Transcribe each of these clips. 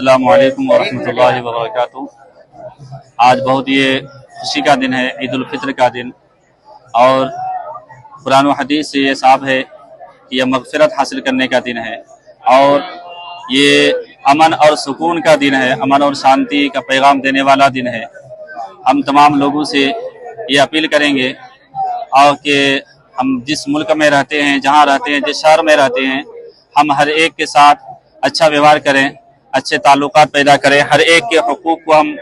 السلام علیکم ورحمۃ اللہ وبرکاتہ۔ آج بہت یہ خوشی کا دن ہے، عید الفطر کا دن۔ اور قرآن و حدیث سے یہ صاحب ہے کہ یہ مغفرت حاصل کرنے کا دن ہے۔ اور یہ امن اور سکون کا دن ہے، امن اور شانتی کا پیغام دینے والا دن ہے۔ ہم تمام لوگوں سے یہ اپیل کریں گے اور کہ ہم جس ملک میں رہتے ہیں، جہاں رہتے ہیں، جس شہر میں رہتے ہیں، ہم ہر ایک کے ساتھ اچھا ویوہار کریں۔ اچھے تعلقات پیدا کریں ہر ایک کے حقوق کو ہم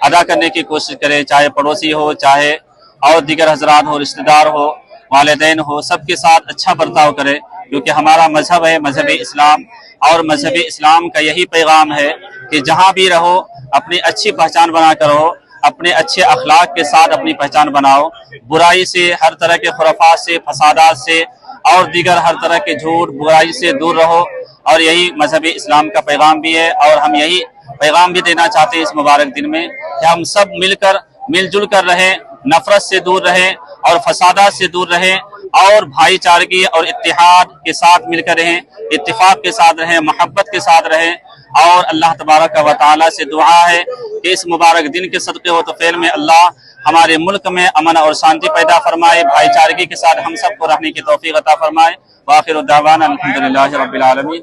ادا کرنے کی کوشش کریں، چاہے پڑوسی ہو، چاہے اور دیگر حضرات ہو، رشتہ دار ہو، والدین ہو، سب کے ساتھ اچھا برتاؤ کریں، کیونکہ ہمارا مذہب ہے مذہب اسلام، اور مذہب اسلام کا یہی پیغام ہے کہ جہاں بھی رہو، اپنی اچھی پہچان بنا کر رہو، اپنے اچھے اخلاق کے ساتھ اپنی پہچان بناؤ، برائی سے ہر طرح کے خرافات سے، فسادات سے، اور دیگر ہر طرح کے جھوٹ، برائی سے دور رہو اور یہی مذہب اسلام کا پیغام بھی ہے اور ہم یہی پیغام بھی دینا چاہتے ہیں اس مبارک دن میں کہ ہم سب مل کر مل جل کر رہیں، نفرت سے دور رہیں اور فسادات سے دور رہیں اور بھائی چارگی اور اتحاد کے ساتھ مل کر رہیں، اتفاق کے ساتھ رہیں، محبت کے ساتھ رہیں اور اللہ تبارک و تعالیٰ سے دعا ہے کہ اس مبارک دن کے صدقے و تفیل میں اللہ ہمارے ملک میں امن اور شانتی پیدا فرمائے، بھائی چارگی کے ساتھ ہم سب کو رہنے کی توفیق عطا فرمائے۔ واخر الدعوان الحمدللہ رب العالمین۔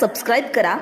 سبسکرائب کرا۔